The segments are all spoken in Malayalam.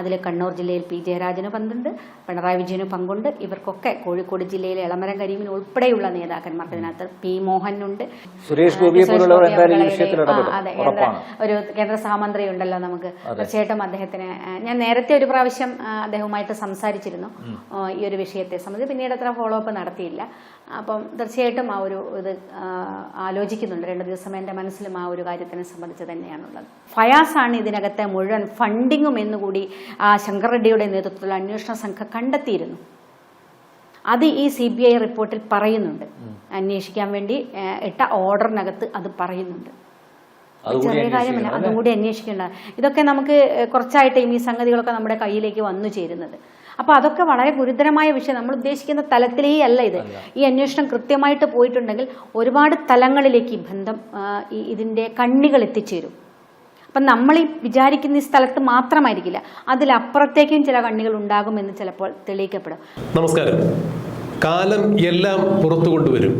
അതിൽ കണ്ണൂർ ജില്ലയിൽ പി ജയരാജന് പങ്കുണ്ട് പിണറായി വിജയന് പങ്കുണ്ട്. ഇവർക്കൊക്കെ കോഴിക്കോട് ജില്ലയിലെ ഇളമരം കരീമിന് ഉൾപ്പെടെയുള്ള നേതാക്കന്മാർക്ക് ഇതിനകത്ത് പി മോഹനുണ്ട്. സുരേഷ് ഗോപി അതെ ഒരു കേന്ദ്ര സഹമന്ത്രി ഉണ്ടല്ലോ നമുക്ക് തീർച്ചയായിട്ടും അദ്ദേഹത്തിന് ഞാൻ നേരത്തെ ഒരു പ്രാവശ്യം അദ്ദേഹവുമായിട്ട് സംസാരിച്ചിരുന്നു. ഈ ഒരു വിഷയത്തെ സംബന്ധിച്ച് പിന്നീട് അത്ര ഫോളോ അപ്പ് നടത്തിയില്ല. അപ്പം തീർച്ചയായിട്ടും ആ ഒരു ഇത് ആലോചിക്കുന്നുണ്ട്. രണ്ട് ദിവസം എന്റെ മനസ്സിലും ആ ഒരു കാര്യത്തിനെ സംബന്ധിച്ച് തന്നെയാണുള്ളത്. ഫയാസാണ് ഇതിനകത്തെ മുഴുവൻ ഫണ്ടിങ്ങും എന്നുകൂടി ആ ശങ്കർ റെഡ്ഡിയുടെ നേതൃത്വത്തിലുള്ള അന്വേഷണ സംഘം കണ്ടെത്തിയിരുന്നു. അത് ഈ സി ബി ഐ റിപ്പോർട്ടിൽ പറയുന്നുണ്ട്. അന്വേഷിക്കാൻ വേണ്ടി ഇട്ട ഓർഡറിനകത്ത് അത് പറയുന്നുണ്ട്. ചെറിയ കാര്യമല്ല അതും കൂടി അന്വേഷിക്കേണ്ട. ഇതൊക്കെ നമുക്ക് കുറച്ചായിട്ട് ഈ സംഗതികളൊക്കെ നമ്മുടെ കയ്യിലേക്ക് വന്നു ചേരുന്നത്. അപ്പോൾ അതൊക്കെ വളരെ ഗുരുതരമായ വിഷയം. നമ്മൾ ഉദ്ദേശിക്കുന്ന തലത്തിലേ അല്ല ഇത്. ഈ അന്വേഷണം കൃത്യമായിട്ട് പോയിട്ടുണ്ടെങ്കിൽ ഒരുപാട് തലങ്ങളിലേക്ക് ഈ ബന്ധം ഇതിന്റെ ഇതിന്റെ കണ്ണികൾ എത്തിച്ചേരും. അപ്പം നമ്മൾ ഈ വിചാരിക്കുന്ന ഈ സ്ഥലത്ത് മാത്രമായിരിക്കില്ല. അതിലപ്പുറത്തേക്കും ചില കണ്ണികൾ ഉണ്ടാകുമെന്ന് ചിലപ്പോൾ തെളിയിക്കപ്പെടും. നമസ്കാരം. കാലം എല്ലാം പുറത്തു കൊണ്ടുവരും.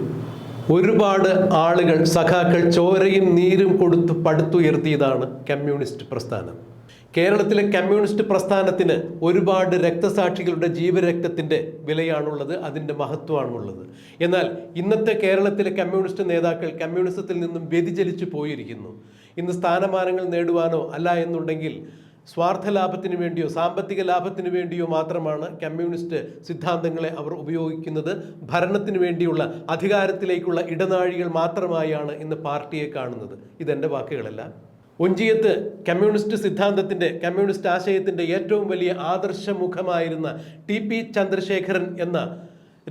ഒരുപാട് ആളുകൾ സഖാക്കൾ ചോരയും നീരും കൊടുത്ത് പടുത്തുയർത്തിയതാണ് കമ്മ്യൂണിസ്റ്റ് പ്രസ്ഥാനം. കേരളത്തിലെ കമ്മ്യൂണിസ്റ്റ് പ്രസ്ഥാനത്തിന് ഒരുപാട് രക്തസാക്ഷികളുടെ ജീവരക്തത്തിന്റെ വിലയാണുള്ളത് അതിന്റെ മഹത്വമാണുള്ളത്. എന്നാൽ ഇന്നത്തെ കേരളത്തിലെ കമ്മ്യൂണിസ്റ്റ് നേതാക്കൾ കമ്മ്യൂണിസത്തിൽ നിന്നും വ്യതിചലിച്ചു പോയിരിക്കുന്നു. ഇന്ന് സ്ഥാനമാനങ്ങൾ നേടുവാനോ അല്ല എന്നുണ്ടെങ്കിൽ സ്വാർത്ഥ ലാഭത്തിന് വേണ്ടിയോ സാമ്പത്തിക ലാഭത്തിന് വേണ്ടിയോ മാത്രമാണ് കമ്മ്യൂണിസ്റ്റ് സിദ്ധാന്തങ്ങളെ അവർ ഉപയോഗിക്കുന്നത്. ഭരണത്തിന് വേണ്ടിയുള്ള അധികാരത്തിലേക്കുള്ള ഇടനാഴികൾ മാത്രമായാണ് ഇന്ന് പാർട്ടിയെ കാണുന്നത്. ഇതെന്റെ വാക്കുകളല്ല. ഒഞ്ചിയത്ത് കമ്മ്യൂണിസ്റ്റ് സിദ്ധാന്തത്തിന്റെ കമ്മ്യൂണിസ്റ്റ് ആശയത്തിന്റെ ഏറ്റവും വലിയ ആദർശമുഖമായിരുന്ന ടി പി ചന്ദ്രശേഖരൻ എന്ന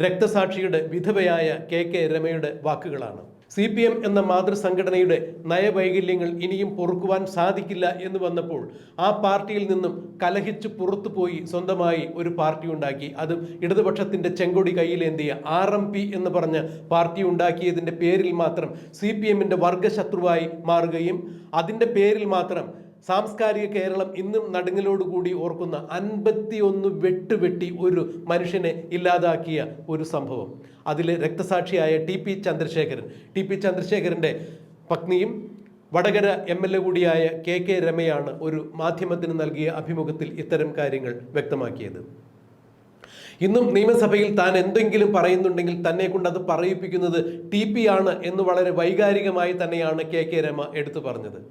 രക്തസാക്ഷിയുടെ വിധവയായ കെ കെ രമയുടെ വാക്കുകളാണ്. സി പി എം എന്ന മാതൃസംഘടനയുടെ നയവൈകല്യങ്ങൾ ഇനിയും പൊറുക്കുവാൻ സാധിക്കില്ല എന്ന് വന്നപ്പോൾ ആ പാർട്ടിയിൽ നിന്നും കലഹിച്ചു പുറത്തുപോയി സ്വന്തമായി ഒരു പാർട്ടി ഉണ്ടാക്കി. അതും ഇടതുപക്ഷത്തിന്റെ ചെങ്കൊടി കയ്യിലേന്തിയ ആർ എം പി എന്ന് പറഞ്ഞ പാർട്ടി ഉണ്ടാക്കിയതിന്റെ പേരിൽ മാത്രം സി പി എമ്മിന്റെ വർഗശത്രുവായി മാറുകയും അതിന്റെ പേരിൽ മാത്രം സാംസ്കാരിക കേരളം ഇന്നും നടുങ്ങലോടുകൂടി ഓർക്കുന്ന അൻപത്തിയൊന്ന് വെട്ടുവെട്ടി ഒരു മനുഷ്യനെ ഇല്ലാതാക്കിയ ഒരു സംഭവം. അതിൽ രക്തസാക്ഷിയായ T P Chandrasekharan. T P ചന്ദ്രശേഖരന്റെ പത്നിയും വടകര എം എൽ എ കൂടിയായ കെ കെ രമയാണ് ഒരു മാധ്യമത്തിന് നൽകിയ അഭിമുഖത്തിൽ ഇത്തരം കാര്യങ്ങൾ വ്യക്തമാക്കിയത്. ഇന്നും നിയമസഭയിൽ താൻ എന്തെങ്കിലും പറയുന്നുണ്ടെങ്കിൽ തന്നെ കൊണ്ട് അത് പറയിപ്പിക്കുന്നത് ടി പി ആണ് എന്ന് വളരെ വൈകാരികമായി തന്നെയാണ് കെ കെ രമ എടുത്തു പറഞ്ഞത്.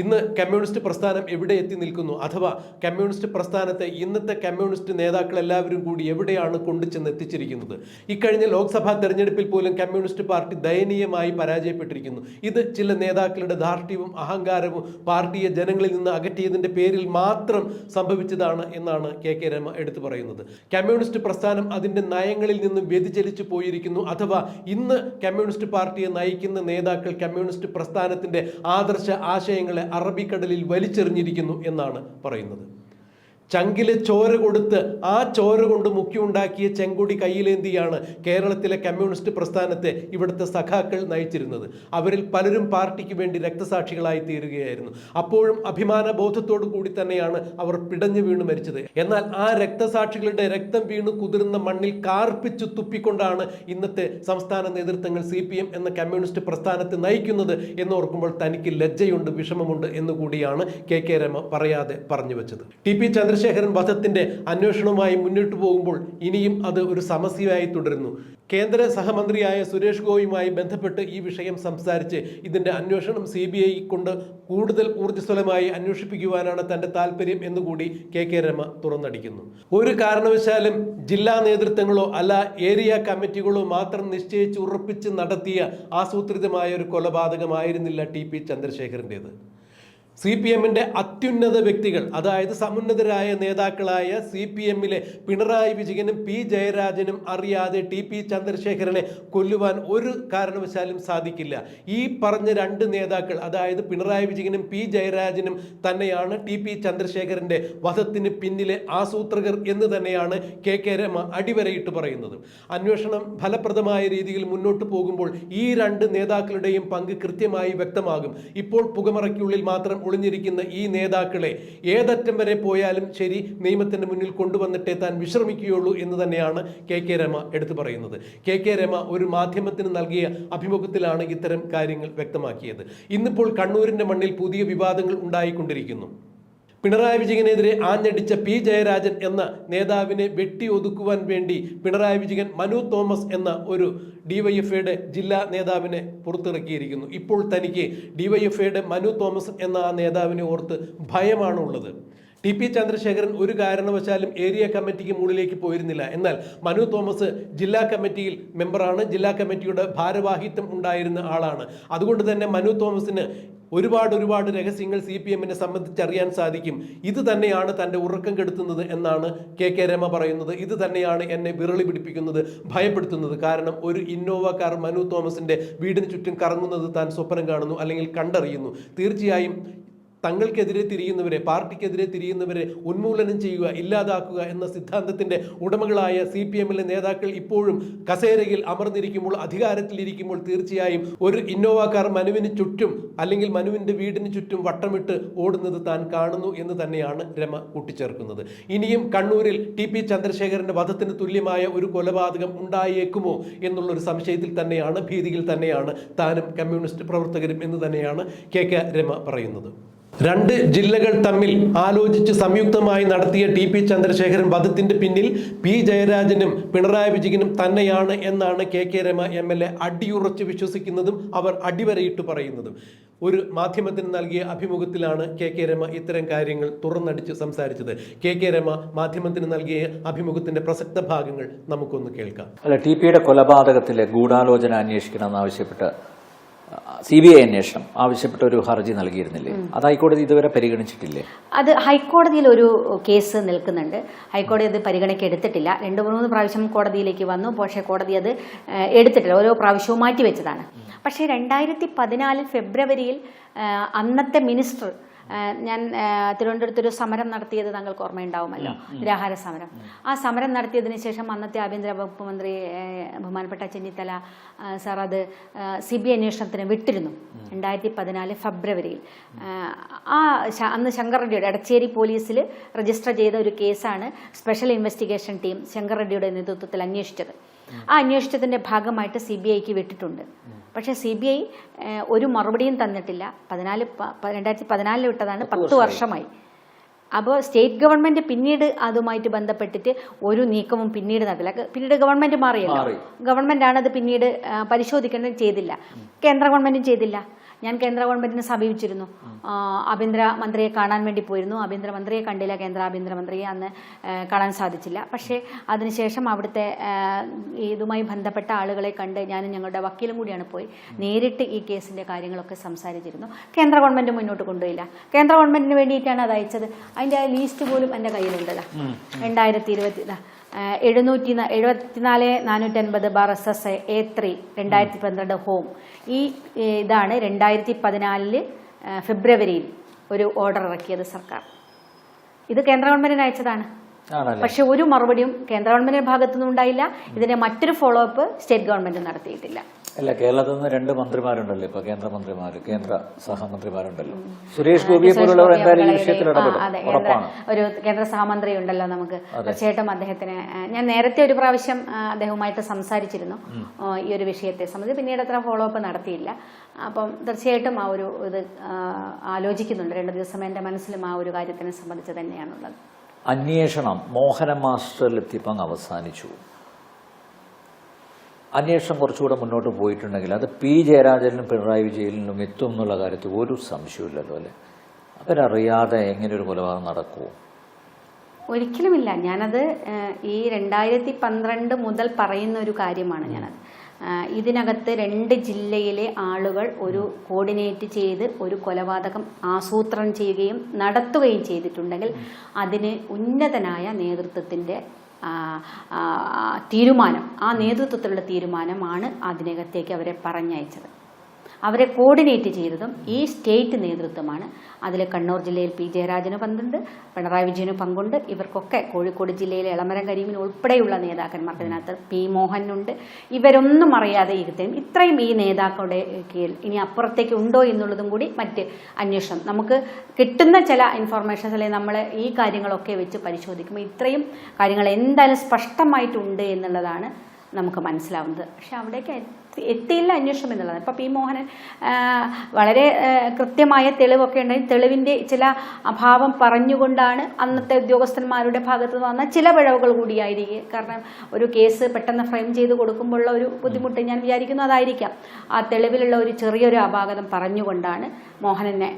ഇന്ന് കമ്മ്യൂണിസ്റ്റ് പ്രസ്ഥാനം എവിടെ എത്തി നിൽക്കുന്നു? അഥവാ കമ്മ്യൂണിസ്റ്റ് പ്രസ്ഥാനത്തെ ഇന്നത്തെ കമ്മ്യൂണിസ്റ്റ് നേതാക്കൾ എല്ലാവരും കൂടി എവിടെയാണ് കൊണ്ടുചെന്ന് എത്തിച്ചിരിക്കുന്നത് ഇക്കഴിഞ്ഞ ലോക്സഭാ തെരഞ്ഞെടുപ്പിൽ പോലും കമ്മ്യൂണിസ്റ്റ് പാർട്ടി ദയനീയമായി പരാജയപ്പെട്ടിരിക്കുന്നു. ഇത് ചില നേതാക്കളുടെ ധാർഷ്ട്യവും അഹങ്കാരവും പാർട്ടിയെ ജനങ്ങളിൽ നിന്ന് അകറ്റിയതിന്റെ പേരിൽ മാത്രം സംഭവിച്ചതാണ് എന്നാണ് കെ കെ രമ എടുത്തു പറയുന്നത്. കമ്മ്യൂണിസ്റ്റ് പ്രസ്ഥാനം അതിന്റെ നയങ്ങളിൽ നിന്നും വ്യതിചലിച്ചു പോയിരിക്കുന്നു. അഥവാ ഇന്ന് കമ്മ്യൂണിസ്റ്റ് പാർട്ടിയെ നയിക്കുന്ന നേതാക്കൾ കമ്മ്യൂണിസ്റ്റ് പ്രസ്ഥാനത്തിന്റെ ആദർശ ആശയങ്ങളെ അറബിക്കടലിൽ വലിച്ചെറിഞ്ഞിരിക്കുന്നു എന്നാണ് പറയുന്നത്. ചങ്കിലെ ചോര കൊടുത്ത് ആ ചോര കൊണ്ട് മുക്കിയുണ്ടാക്കിയ ചെങ്കുടി കയ്യിലേന്തിയാണ് കേരളത്തിലെ കമ്മ്യൂണിസ്റ്റ് പ്രസ്ഥാനത്തെ ഇവിടുത്തെ സഖാക്കൾ നയിച്ചിരുന്നത്. അവരിൽ പലരും പാർട്ടിക്ക് വേണ്ടി രക്തസാക്ഷികളായി തീരുകയായിരുന്നു. അപ്പോഴും അഭിമാന ബോധത്തോടു കൂടി തന്നെയാണ് അവർ പിടഞ്ഞു വീണ് മരിച്ചത്. എന്നാൽ ആ രക്തസാക്ഷികളുടെ രക്തം വീണ് കുതിർന്ന മണ്ണിൽ കാർപ്പിച്ചു തുപ്പിക്കൊണ്ടാണ് ഇന്നത്തെ സംസ്ഥാന നേതൃത്വങ്ങൾ സി എന്ന കമ്മ്യൂണിസ്റ്റ് പ്രസ്ഥാനത്തെ നയിക്കുന്നത് എന്ന് ഓർക്കുമ്പോൾ തനിക്ക് ലജ്ജയുണ്ട് വിഷമമുണ്ട് എന്നുകൂടിയാണ് കെ കെ രമ പറയാതെ പറഞ്ഞു വെച്ചത്. ടി പി ചന്ദ്രശേഖരൻ വധത്തിന്റെ അന്വേഷണവുമായി മുന്നോട്ട് പോകുമ്പോൾ ഇനിയും അത് ഒരു സമസ്യയായി തുടരുന്നു. കേന്ദ്ര സഹമന്ത്രിയായ സുരേഷ് ഗോപിയുമായി ബന്ധപ്പെട്ട് ഈ വിഷയം സംസാരിച്ച് ഇതിന്റെ അന്വേഷണം സി ബി ഐ കൊണ്ട് കൂടുതൽ ഊർജസ്വലമായി അന്വേഷിപ്പിക്കുവാനാണ് തന്റെ താല്പര്യം എന്നുകൂടി കെ കെ രമ തുറന്നടിക്കുന്നു. ഒരു കാരണവശാലും ജില്ലാ നേതൃത്വങ്ങളോ അല്ല ഏരിയ കമ്മിറ്റികളോ മാത്രം നിശ്ചയിച്ച് ഉറപ്പിച്ച് നടത്തിയ ആസൂത്രിതമായ ഒരു കൊലപാതകമായിരുന്നില്ല ടി പി ചന്ദ്രശേഖരന്റേത് സി പി എമ്മിന്റെ അത്യുന്നത വ്യക്തികൾ അതായത് സമുന്നതരായ നേതാക്കളായ സി പി എമ്മിലെ പിണറായി വിജയനും പി ജയരാജനും അറിയാതെ ടി പി ചന്ദ്രശേഖരനെ കൊല്ലുവാൻ ഒരു കാരണവശാലും സാധിക്കില്ല. ഈ പറഞ്ഞ രണ്ട് നേതാക്കൾ അതായത് പിണറായി വിജയനും പി ജയരാജനും തന്നെയാണ് ടി പി ചന്ദ്രശേഖരന്റെ വധത്തിന് പിന്നിലെ ആസൂത്രകർ എന്ന് തന്നെയാണ് കെ കെ രമ അടിവരയിട്ട് പറയുന്നത്. അന്വേഷണം ഫലപ്രദമായ രീതിയിൽ മുന്നോട്ട് പോകുമ്പോൾ ഈ രണ്ട് നേതാക്കളുടെയും പങ്ക് കൃത്യമായി വ്യക്തമാകും. ഇപ്പോൾ പുകമറയ്ക്കുള്ളിൽ മാത്രം ഒളിഞ്ഞിരിക്കുന്ന ഈ നേതാക്കളെ ഏതറ്റം വരെ പോയാലും ശരി നിയമത്തിന്റെ മുന്നിൽ കൊണ്ടുവന്നിട്ടേ താൻ വിശ്രമിക്കുകയുള്ളൂ എന്ന് തന്നെയാണ് കെ കെ രമ എടുത്തു പറയുന്നത്. കെ കെ രമ ഒരു മാധ്യമത്തിന് നൽകിയ അഭിമുഖത്തിലാണ് ഇത്തരം കാര്യങ്ങൾ വ്യക്തമാക്കിയത്. ഇന്നിപ്പോൾ കണ്ണൂരിന്റെ മണ്ണിൽ പുതിയ വിവാദങ്ങൾ ഉണ്ടായിക്കൊണ്ടിരിക്കുന്നു. പിണറായി വിജയനെതിരെ ആഞ്ഞടിച്ച പി. ജയരാജൻ എന്ന നേതാവിനെ വെട്ടി ഒതുക്കുവാൻ വേണ്ടി പിണറായി വിജയൻ മനു തോമസ് എന്ന ഒരു ഡിവൈഎഫ്ഐയുടെ ജില്ലാ നേതാവിനെ പുറത്തിറക്കിയിരിക്കുന്നു. ഇപ്പോൾ തനിക്ക് ഡിവൈഎഫ്ഐയുടെ മനു തോമസ് എന്ന ആ നേതാവിനെ ഓർത്ത് ഭയമാണുള്ളത്. ടി പി ചന്ദ്രശേഖരൻ ഒരു കാരണവശാലും ഏരിയ കമ്മിറ്റിക്ക് മുകളിലേക്ക് പോയിരുന്നില്ല. എന്നാൽ മനു തോമസ് ജില്ലാ കമ്മിറ്റിയിൽ മെമ്പറാണ്. ജില്ലാ കമ്മിറ്റിയുടെ ഭാരവാഹിത്വം ഉണ്ടായിരുന്ന ആളാണ്. അതുകൊണ്ട് തന്നെ മനു തോമസിന് ഒരുപാട് ഒരുപാട് രഹസ്യങ്ങൾ സി പി എമ്മിനെ സംബന്ധിച്ചറിയാൻ സാധിക്കും. ഇത് തന്നെയാണ് തന്റെ ഉറക്കം കെടുത്തുന്നത് എന്നാണ് കെ കെ രമ പറയുന്നത്. ഇത് തന്നെയാണ് എന്നെ വിരളി പിടിപ്പിക്കുന്നത് ഭയപ്പെടുത്തുന്നത്. കാരണം ഒരു ഇന്നോവ കാർ മനു തോമസിന്റെ വീടിന് ചുറ്റും കറങ്ങുന്നത് താൻ സ്വപ്നം കാണുന്നു അല്ലെങ്കിൽ കണ്ടറിയുന്നു. തീർച്ചയായും തങ്ങൾക്കെതിരെ തിരിയുന്നവരെ പാർട്ടിക്കെതിരെ തിരിയുന്നവരെ ഉന്മൂലനം ചെയ്യുക ഇല്ലാതാക്കുക എന്ന സിദ്ധാന്തത്തിന്റെ ഉടമകളായ സി പി എമ്മിലെ നേതാക്കൾ ഇപ്പോഴും കസേരയിൽ അമർന്നിരിക്കുമ്പോൾ അധികാരത്തിലിരിക്കുമ്പോൾ തീർച്ചയായും ഒരു ഇന്നോവ കാർ മനുവിന് ചുറ്റും അല്ലെങ്കിൽ മനുവിന്റെ വീടിന് ചുറ്റും വട്ടമിട്ട് ഓടുന്നത് താൻ കാണുന്നു എന്ന് തന്നെയാണ് രമ കൂട്ടിച്ചേർക്കുന്നത്. ഇനിയും കണ്ണൂരിൽ ടി പി ചന്ദ്രശേഖരന്റെ വധത്തിന് തുല്യമായ ഒരു കൊലപാതകം ഉണ്ടായേക്കുമോ എന്നുള്ളൊരു സംശയത്തിൽ തന്നെയാണ് ഭീതിയിൽ തന്നെയാണ് താനും കമ്മ്യൂണിസ്റ്റ് പ്രവർത്തകരും എന്ന് തന്നെയാണ് കെ കെ രമ പറയുന്നത്. രണ്ട് ജില്ലകൾ തമ്മിൽ ആലോചിച്ച് സംയുക്തമായി നടത്തിയ ടി പി ചന്ദ്രശേഖരൻ വധത്തിന്റെ പിന്നിൽ പി ജയരാജനും പിണറായി വിജയനും തന്നെയാണ് എന്നാണ് K K Rema M L A അടിയുറച്ച് വിശ്വസിക്കുന്നതും അവർ അടിവരയിട്ട് പറയുന്നതും. ഒരു മാധ്യമത്തിന് നൽകിയ അഭിമുഖത്തിലാണ് കെ കെ രമ ഇത്തരം കാര്യങ്ങൾ തുറന്നടിച്ച് സംസാരിച്ചത്. കെ കെ രമ മാധ്യമത്തിന് നൽകിയ അഭിമുഖത്തിന്റെ പ്രസക്ത ഭാഗങ്ങൾ നമുക്കൊന്ന് കേൾക്കാം. അല്ല ടി പിയുടെ കൊലപാതകത്തിലെ ഗൂഢാലോചന അന്വേഷിക്കണം ആവശ്യപ്പെട്ട് സി ബി ഐ അന്വേഷണം ആവശ്യപ്പെട്ട ഒരു ഹർജി നൽകിയിരുന്നില്ലേ? അത് ഹൈക്കോടതി ഇതുവരെ പരിഗണിച്ചിട്ടില്ലേ? അത് ഹൈക്കോടതിയിൽ ഒരു കേസ് നിൽക്കുന്നുണ്ട്. ഹൈക്കോടതി അത് പരിഗണയ്ക്ക് എടുത്തിട്ടില്ല. രണ്ട് മൂന്ന് പ്രാവശ്യം കോടതിയിലേക്ക് വന്നു. പക്ഷേ കോടതി അത് എടുത്തിട്ടില്ല. ഓരോ പ്രാവശ്യവും മാറ്റിവെച്ചതാണ്. പക്ഷേ രണ്ടായിരത്തി പതിനാല് ഫെബ്രുവരിയിൽ അന്നത്തെ മിനിസ്റ്റർ ഞാൻ തിരുവനന്തപുരത്തൊരു തിരുവനന്തപുരത്ത് ഒരു സമരം നടത്തിയത് താങ്കൾക്ക് ഓർമ്മയുണ്ടാവുമല്ലോ. നിരാഹാര സമരം. ആ സമരം നടത്തിയതിന് ശേഷം അന്നത്തെ ആഭ്യന്തര വകുപ്പ് മന്ത്രി ബഹുമാനപ്പെട്ട ചെന്നിത്തല സാർ അത് സി ബി ഐ അന്വേഷണത്തിന് വിട്ടിരുന്നു. രണ്ടായിരത്തി പതിനാല് ഫെബ്രുവരിയിൽ. ആ അന്ന് ശങ്കർ റെഡ്ഡിയുടെ എടച്ചേരി പോലീസിൽ രജിസ്റ്റർ ചെയ്ത ഒരു കേസാണ് സ്പെഷ്യൽ ഇൻവെസ്റ്റിഗേഷൻ ടീം ശങ്കർ റെഡ്ഡിയുടെ നേതൃത്വത്തിൽ അന്വേഷിച്ചത്. ആ അന്വേഷണത്തിന്റെ ഭാഗമായിട്ട് സി ബി ഐക്ക് വിട്ടിട്ടുണ്ട് പക്ഷേ സി ബി ഐ ഒരു മറുപടിയും തന്നിട്ടില്ല. പതിനാല് രണ്ടായിരത്തി പതിനാലിൽ വിട്ടതാണ്. പത്ത് വർഷമായി. അപ്പോൾ സ്റ്റേറ്റ് ഗവൺമെന്റ് പിന്നീട് അതുമായിട്ട് ബന്ധപ്പെട്ടിട്ട് ഒരു നീക്കവും പിന്നീട് നടത്തില്ല. പിന്നീട് ഗവൺമെന്റ് മാറിയല്ലോ. ആണ് അത് പിന്നീട് പരിശോധിക്കേണ്ടത് ചെയ്തില്ല. കേന്ദ്ര ഗവൺമെന്റും ചെയ്തില്ല. ഞാൻ കേന്ദ്ര ഗവൺമെന്റിനെ സമീപിച്ചിരുന്നു. ആഭ്യന്തര മന്ത്രിയെ കാണാൻ വേണ്ടി പോയിരുന്നു. ആഭ്യന്തര മന്ത്രിയെ കണ്ടില്ല കേന്ദ്ര ആഭ്യന്തര മന്ത്രിയെ അന്ന് കാണാൻ സാധിച്ചില്ല. പക്ഷേ അതിനുശേഷം അവിടുത്തെ ഇതുമായി ബന്ധപ്പെട്ട ആളുകളെ കണ്ട് ഞാനും ഞങ്ങളുടെ വക്കീലും കൂടിയാണ് പോയി നേരിട്ട് ഈ കേസിന്റെ കാര്യങ്ങളൊക്കെ സംസാരിച്ചിരുന്നു. കേന്ദ്ര ഗവൺമെന്റ് മുന്നോട്ട് കൊണ്ടുപോയില്ല. കേന്ദ്ര ഗവൺമെന്റിന് വേണ്ടിയിട്ടാണ് അത് അയച്ചത്. അതിന്റെ ലിസ്റ്റ് ലീസ്റ്റ് പോലും എന്റെ കയ്യിലുണ്ടല്ലോ രണ്ടായിരത്തി ഇരുപത്തി എഴുന്നൂറ്റി എഴുപത്തിനാല് നാനൂറ്റി അൻപത് bar S S A three രണ്ടായിരത്തി പന്ത്രണ്ട് ഹോം. ഈ ഇതാണ് രണ്ടായിരത്തി പതിനാലിൽ ഫെബ്രുവരിയിൽ ഒരു ഓർഡർ ഇറക്കിയത് സർക്കാർ. ഇത് കേന്ദ്ര ഗവൺമെന്റിന് അയച്ചതാണ്. പക്ഷെ ഒരു മറുപടിയും കേന്ദ്ര ഗവൺമെന്റിന്റെ ഭാഗത്തുനിന്നും ഉണ്ടായില്ല ഇതിന്റെ മറ്റൊരു ഫോളോ അപ്പ് സ്റ്റേറ്റ് ഗവൺമെന്റ് നടത്തിയിട്ടില്ല. അല്ല കേരളത്തിൽ നിന്ന് രണ്ട് മന്ത്രിമാരുണ്ടല്ലോ ഇപ്പൊ കേന്ദ്രമന്ത്രിമാർ കേന്ദ്ര സഹമന്ത്രിമാരുണ്ടല്ലോ. സുരേഷ് ഗോപിയെ പോലുള്ളവർ എന്തായാലും ഈ വിഷയത്തിൽ ആ, ഇടപെടും. ഉറപ്പാണ്. ഒരു കേന്ദ്ര സഹമന്ത്രി ഉണ്ടല്ലോ നമുക്ക് തീർച്ചയായിട്ടും അദ്ദേഹത്തിന്. ഞാൻ നേരത്തെ ഒരു പ്രാവശ്യം അദ്ദേഹവുമായിട്ട് സംസാരിച്ചിരുന്നു. ഈ ഒരു വിഷയത്തെ സംബന്ധിച്ച് പിന്നീട് അത്ര ഫോളോ അപ്പ് നടത്തിയില്ല. അപ്പം തീർച്ചയായിട്ടും ആ ഒരു ഇത് ആലോചിക്കുന്നുണ്ട്. രണ്ട് ദിവസം എന്റെ മനസ്സിലും ആ ഒരു കാര്യത്തിനെ സംബന്ധിച്ച് തന്നെയാണുള്ളത്. അന്വേഷണം മോഹന മാസ്റ്ററിലെത്തിപ്പം അവസാനിച്ചു. അന്വേഷണം കുറച്ചുകൂടെ മുന്നോട്ട് പോയിട്ടുണ്ടെങ്കിൽ അത് പി ജയരാജനും പിണറായി വിജയനും എത്തും എന്നുള്ള കാര്യത്തിൽ ഒരു സംശയമില്ലല്ലോ അല്ലേ അവരറിയാതെ എങ്ങനെ ഒരു കൊലപാതകം നടക്കുമോ ഒരിക്കലുമില്ല. ഞാനത് ഈ രണ്ടായിരത്തി പന്ത്രണ്ട് മുതൽ പറയുന്ന ഒരു കാര്യമാണ് ഞാനത്. ഇതിനകത്ത് രണ്ട് ജില്ലയിലെ ആളുകൾ ഒരു കോർഡിനേറ്റ് ചെയ്ത് ഒരു കൊലപാതകം ആസൂത്രണം ചെയ്യുകയും നടത്തുകയും ചെയ്തിട്ടുണ്ടെങ്കിൽ അതിന് ഉന്നതനായ നേതൃത്വത്തിന്റെ തീരുമാനം ആ നേതൃത്വത്തിലുള്ള തീരുമാനമാണ് അതിനകത്തേക്ക് അവരെ പറഞ്ഞയച്ചത്. അവരെ കോർഡിനേറ്റ് ചെയ്തതും ഈ സ്റ്റേറ്റ് നേതൃത്വമാണ്. അതിൽ കണ്ണൂർ ജില്ലയിൽ പി ജയരാജന് പങ്കുണ്ട് പിണറായി വിജയന് പങ്കുണ്ട്. ഇവർക്കൊക്കെ കോഴിക്കോട് ജില്ലയിലെ എളമരം കരീമിന് ഉൾപ്പെടെയുള്ള നേതാക്കന്മാർക്ക് ഇതിനകത്ത് പി മോഹനുണ്ട്. ഇവരൊന്നും അറിയാതെ ഇരുത്തേം ഇത്രയും ഈ നേതാക്കളുടെ കീഴിൽ ഇനി അപ്പുറത്തേക്ക് ഉണ്ടോ എന്നുള്ളതും കൂടി മറ്റ് അന്വേഷണം. നമുക്ക് കിട്ടുന്ന ചില ഇൻഫർമേഷൻസ് അല്ലെങ്കിൽ നമ്മൾ ഈ കാര്യങ്ങളൊക്കെ വെച്ച് പരിശോധിക്കുമ്പോൾ ഇത്രയും കാര്യങ്ങൾ എന്തായാലും സ്പഷ്ടമായിട്ടുണ്ട് എന്നുള്ളതാണ് നമുക്ക് മനസ്സിലാവുന്നത്. പക്ഷെ അവിടേക്ക് എത്തിയില്ല അന്വേഷണം എന്നുള്ളതാണ് ഇപ്പം പി മോഹനൻ വളരെ കൃത്യമായ തെളിവൊക്കെ ഉണ്ടെങ്കിൽ തെളിവിന്റെ ചില അഭാവം പറഞ്ഞുകൊണ്ടാണ് അന്നത്തെ ഉദ്യോഗസ്ഥന്മാരുടെ ഭാഗത്ത് വന്ന ചില പിഴവുകൾ കൂടിയായിരിക്കും. കാരണം ഒരു കേസ് പെട്ടെന്ന് ഫ്രെയിം ചെയ്ത് കൊടുക്കുമ്പോഴുള്ള ഒരു ബുദ്ധിമുട്ട് ഞാൻ വിചാരിക്കുന്നു അതായിരിക്കാം. ആ തെളിവിലുള്ള ഒരു ചെറിയൊരു അപാകതം പറഞ്ഞുകൊണ്ടാണ് മോഹനനെ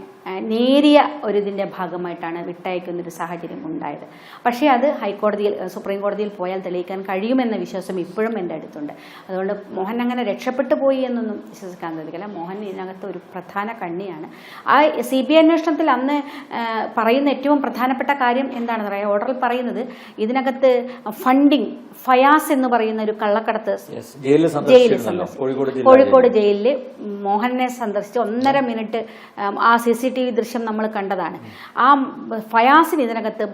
നേരിയ ഒരു ഇതിന്റെ ഭാഗമായിട്ടാണ് വിട്ടയക്കുന്ന ഒരു സാഹചര്യം ഉണ്ടായത്. പക്ഷേ അത് ഹൈക്കോടതിയിൽ സുപ്രീം കോടതിയിൽ പോയാൽ തെളിയിക്കാൻ കഴിയുമെന്ന വിശ്വാസം ഇപ്പോഴും എന്റെ അടുത്തുണ്ട്. അതുകൊണ്ട് മോഹൻ അങ്ങനെ രക്ഷപ്പെട്ടു പോയി എന്നൊന്നും വിശ്വസിക്കാൻ സാധിക്കില്ല. മോഹൻ ഇതിനകത്ത് ഒരു പ്രധാന കണ്ണിയാണ്. ആ സി ബി ഐ അന്വേഷണത്തിൽ അന്ന് പറയുന്ന ഏറ്റവും പ്രധാനപ്പെട്ട കാര്യം എന്താണെന്ന് പറയാം ഓർഡറിൽ പറയുന്നത് ഇതിനകത്ത് ഫണ്ടിങ് ഫയാസ് എന്ന് പറയുന്ന ഒരു കള്ളക്കടത്ത്. ജയിലിൽ. കോഴിക്കോട് ജയിലിൽ. മോഹനെ സന്ദർശിച്ച് ഒന്നര മിനിറ്റ് ആ സി സി ടി വി ദൃശ്യം നമ്മൾ കണ്ടതാണ്. ആ ഫയാസിന് ഇതിനകത്ത്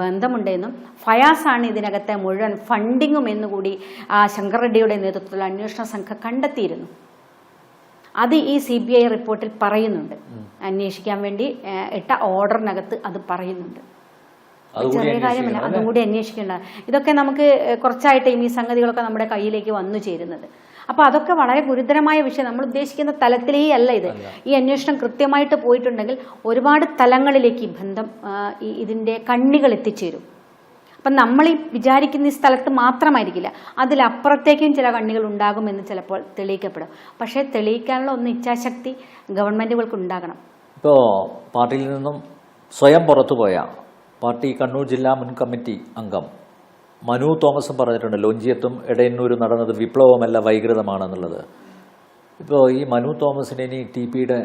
ബന്ധമുണ്ടെന്നും ഫയാസാണ് ഇതിനകത്തെ മുഴുവൻ ഫണ്ടിങ്ങും എന്നുകൂടി ആ ശങ്കർ റെഡ്ഡിയുടെ നേതൃത്വത്തിലുള്ള അന്വേഷണ സംഘം കണ്ടെത്തിയിരുന്നു. അത് ഈ സി ബി ഐ റിപ്പോർട്ടിൽ പറയുന്നുണ്ട്. അന്വേഷിക്കാൻ വേണ്ടി ഇട്ട ഓർഡറിനകത്ത് അത് പറയുന്നുണ്ട്. ചെറിയ കാര്യമല്ല അതും കൂടി അന്വേഷിക്കേണ്ട ഇതൊക്കെ നമുക്ക് കുറച്ചായിട്ട് ഈ സംഗതികളൊക്കെ നമ്മുടെ കയ്യിലേക്ക് വന്നു ചേരുന്നത്. അപ്പോൾ അതൊക്കെ വളരെ ഗുരുതരമായ വിഷയം. നമ്മൾ ഉദ്ദേശിക്കുന്ന തലത്തിലേ അല്ല ഇത്. ഈ അന്വേഷണം കൃത്യമായിട്ട് പോയിട്ടുണ്ടെങ്കിൽ ഒരുപാട് തലങ്ങളിലേക്ക് ഈ ബന്ധം ഇതിന്റെ കണ്ണികൾ എത്തിച്ചേരും. അപ്പം നമ്മൾ ഈ വിചാരിക്കുന്ന ഈ സ്ഥലത്ത് മാത്രമായിരിക്കില്ല. അതിലപ്പുറത്തേക്കും ചില കണ്ണികൾ ഉണ്ടാകുമെന്ന് ചിലപ്പോൾ തെളിയിക്കപ്പെടും. പക്ഷേ തെളിയിക്കാനുള്ള ഒന്ന് ഇച്ഛാശക്തി ഗവൺമെന്റുകൾക്ക് ഉണ്ടാകണം. ഇപ്പോൾ പാർട്ടിയിൽ നിന്നും സ്വയം പുറത്തുപോയ പാർട്ടി കണ്ണൂർ ജില്ലാ മുൻ കമ്മിറ്റി അംഗം മനു തോമസും പറഞ്ഞിട്ടുണ്ട് ലോഞ്ചിയത്തും ഇടയന്നൂരും നടന്നത് വിപ്ലവമല്ല വൈകൃതമാണെന്നുള്ളത്. ഇപ്പോൾ ഈ മനു തോമസിന് ഇനി ടി പിയുടെ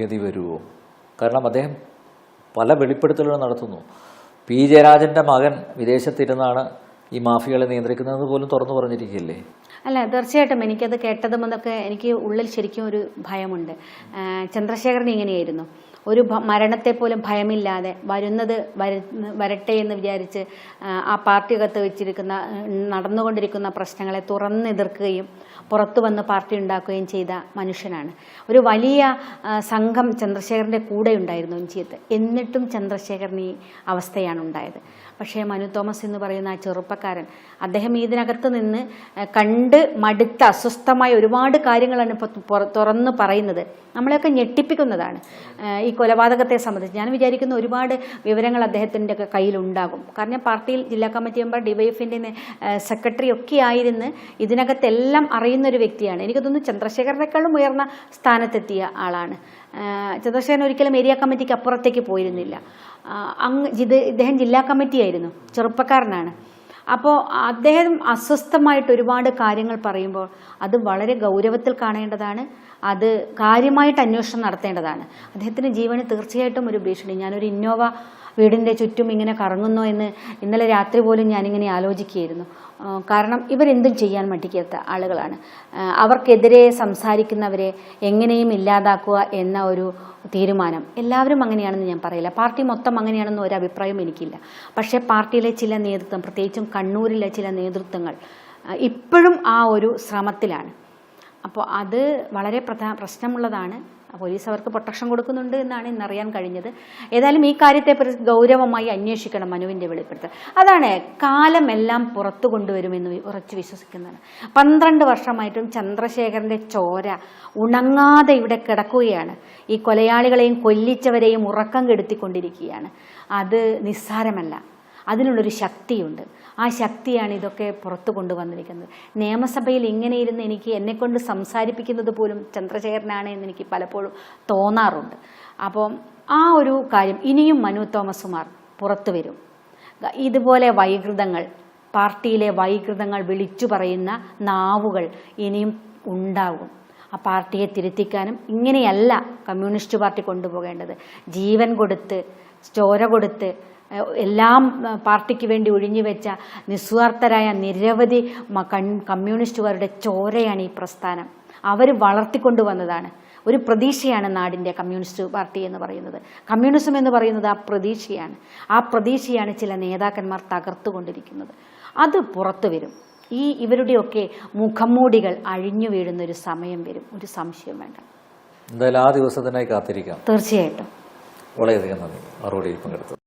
ഗതി വരുമോ കാരണം അദ്ദേഹം പല വെളിപ്പെടുത്തലുകൾ നടത്തുന്നു. പി. ജയരാജന്റെ മകൻ വിദേശത്തിരുന്നാണ് ഈ മാഫിയകളെ നിയന്ത്രിക്കുന്നത് പോലും തുറന്നു പറഞ്ഞിരിക്കുകയല്ലേ? അല്ല തീർച്ചയായിട്ടും എനിക്കത് കേട്ടത് മുതൽക്ക് എനിക്ക് ഉള്ളിൽ ശരിക്കും ഒരു ഭയമുണ്ട്. ചന്ദ്രശേഖരൻ ഇങ്ങനെയായിരുന്നു. ഒരു മരണത്തെ പോലും ഭയമില്ലാതെ വരുന്നത് വര വരട്ടെ എന്ന് വിചാരിച്ച് ആ, പാർട്ടി അകത്ത് വെച്ചിരിക്കുന്ന നടന്നുകൊണ്ടിരിക്കുന്ന പ്രശ്നങ്ങളെ തുറന്നെതിർക്കുകയും പുറത്തു വന്ന് പാർട്ടി ഉണ്ടാക്കുകയും ചെയ്ത മനുഷ്യനാണ്. ഒരു വലിയ സംഘം ചന്ദ്രശേഖരന്റെ കൂടെ ഉണ്ടായിരുന്നു എഞ്ചിയത്ത് എന്നിട്ടും ചന്ദ്രശേഖരൻ ഈ അവസ്ഥയാണ് ഉണ്ടായത്. പക്ഷേ മനു തോമസ് എന്ന് പറയുന്ന ആ ചെറുപ്പക്കാരൻ അദ്ദേഹം ഇതിനകത്ത് നിന്ന് കണ്ട് മടുത്ത അസ്വസ്ഥമായ ഒരുപാട് കാര്യങ്ങളാണ് ഇപ്പോൾ തുറന്ന് പറയുന്നത്. നമ്മളെയൊക്കെ ഞെട്ടിപ്പിക്കുന്നതാണ്. ഈ കൊലപാതകത്തെ സംബന്ധിച്ച് ഞാൻ വിചാരിക്കുന്ന ഒരുപാട് വിവരങ്ങൾ അദ്ദേഹത്തിന്റെ കയ്യിലുണ്ടാകും. കാരണം പാർട്ടിയിൽ ജില്ലാ കമ്മിറ്റി മെമ്പർ ഡിവൈഎഫിന്റെ സെക്രട്ടറി ഒക്കെ ആയിരുന്ന് ഇതിനകത്തെല്ലാം അറിയുന്ന ഒരു വ്യക്തിയാണ്. എനിക്ക് തോന്നുന്നു ചന്ദ്രശേഖരനേക്കാളും ഉയർന്ന സ്ഥാനത്തെത്തിയ ആളാണ്. ചന്ദ്രശേഖരൻ ഒരിക്കലും ഏരിയ കമ്മിറ്റിക്ക് അപ്പുറത്തേക്ക് പോയിരുന്നില്ല. അങ്ങ് ഇത് ഇദ്ദേഹം ജില്ലാ കമ്മിറ്റി ആയിരുന്നു ചെറുപ്പക്കാരനാണ്. അപ്പോൾ അദ്ദേഹം അസ്വസ്ഥമായിട്ട് ഒരുപാട് കാര്യങ്ങൾ പറയുമ്പോൾ അത് വളരെ ഗൗരവത്തിൽ കാണേണ്ടതാണ്. അത് കാര്യമായിട്ട് അന്വേഷണം നടത്തേണ്ടതാണ്. അദ്ദേഹത്തിന്റെ ജീവന് തീർച്ചയായിട്ടും ഒരു ഭീഷണി. ഞാനൊരു ഇന്നോവ വീടിന്റെ ചുറ്റും ഇങ്ങനെ കറങ്ങുന്നോ എന്ന് ഇന്നലെ രാത്രി പോലും ഞാനിങ്ങനെ ആലോചിക്കുകയായിരുന്നു. കാരണം ഇവരെന്തും ചെയ്യാൻ മടിക്കാത്ത ആളുകളാണ്. അവർക്കെതിരെ സംസാരിക്കുന്നവരെ എങ്ങനെയും ഇല്ലാതാക്കുക എന്ന ഒരു തീരുമാനം. എല്ലാവരും അങ്ങനെയാണെന്ന് ഞാൻ പറയില്ല. പാർട്ടി മൊത്തം അങ്ങനെയാണെന്ന് ഒരു അഭിപ്രായം എനിക്കില്ല. പക്ഷേ പാർട്ടിയിലെ ചില നേതൃത്വം പ്രത്യേകിച്ചും കണ്ണൂരിലെ ചില നേതൃത്വങ്ങൾ ഇപ്പോഴും ആ ഒരു ശ്രമത്തിലാണ്. അപ്പോൾ അത് വളരെ പ്രധാന പ്രശ്നമുള്ളതാണ്. പോലീസ് അവർക്ക് പ്രൊട്ടക്ഷൻ കൊടുക്കുന്നുണ്ട് എന്നാണ് ഇന്നറിയാൻ കഴിഞ്ഞത്. ഏതായാലും ഈ കാര്യത്തെ ഗൗരവമായി അന്വേഷിക്കണം മനുവിന്റെ വെളിപ്പെടുത്തൽ. അതാണ് കാലമെല്ലാം പുറത്തു കൊണ്ടുവരുമെന്ന് ഉറച്ചു വിശ്വസിക്കുന്നതാണ്. പന്ത്രണ്ട് വർഷമായിട്ടും ചന്ദ്രശേഖരന്റെ ചോര ഉണങ്ങാതെ ഇവിടെ കിടക്കുകയാണ്. ഈ കൊലയാളികളെയും കൊല്ലിച്ചവരെയും ഉറക്കം കെടുത്തിക്കൊണ്ടിരിക്കുകയാണ്. അത് നിസ്സാരമല്ല. അതിനുള്ളൊരു ശക്തിയുണ്ട്. ആ ശക്തിയാണ് ഇതൊക്കെ പുറത്തു കൊണ്ടുവന്നിരിക്കുന്നത്. നിയമസഭയിൽ ഇങ്ങനെ ഇരുന്ന് എനിക്ക് എന്നെക്കൊണ്ട് സംസാരിപ്പിക്കുന്നത് പോലും ചന്ദ്രശേഖരനാണ് എന്ന് എനിക്ക് പലപ്പോഴും തോന്നാറുണ്ട്. അപ്പം ആ ഒരു കാര്യം ഇനിയും മനു തോമസുമാർ പുറത്തു വരും. ഇതുപോലെ വൈകൃതങ്ങൾ പാർട്ടിയിലെ വൈകൃതങ്ങൾ വിളിച്ചു പറയുന്ന നാവുകൾ ഇനിയും ഉണ്ടാകും. ആ പാർട്ടിയെ തിരുത്തിക്കാനും ഇങ്ങനെയല്ല കമ്മ്യൂണിസ്റ്റ് പാർട്ടി കൊണ്ടുപോകേണ്ടത്. ജീവൻ കൊടുത്ത് ചോര കൊടുത്ത് എല്ലാം പാർട്ടിക്ക് വേണ്ടി ഒഴിഞ്ഞു വെച്ച നിസ്വാർത്ഥരായ നിരവധി കമ്മ്യൂണിസ്റ്റുകാരുടെ ചോരയാണ് ഈ പ്രസ്ഥാനം. അവർ വളർത്തിക്കൊണ്ടുവന്നതാണ് ഒരു പ്രതീക്ഷയാണ് നാടിന്റെ കമ്മ്യൂണിസ്റ്റ് പാർട്ടി എന്ന് പറയുന്നത്. കമ്മ്യൂണിസം എന്ന് പറയുന്നത് ആ പ്രതീക്ഷയാണ്. ആ പ്രതീക്ഷയാണ് ചില നേതാക്കന്മാർ തകർത്തുകൊണ്ടിരിക്കുന്നത്. അത് പുറത്തു വരും. ഈ ഇവരുടെയൊക്കെ മുഖംമൂടികൾ അഴിഞ്ഞു വീഴുന്ന ഒരു സമയം വരും. ഒരു സംശയം വേണ്ട. എന്തായാലും ആ ദിവസത്തിനായി കാത്തിരിക്കാം. തീർച്ചയായിട്ടും. വളരെയധികം നന്ദി. മറുപടിയിൽ പങ്കെടുത്തത്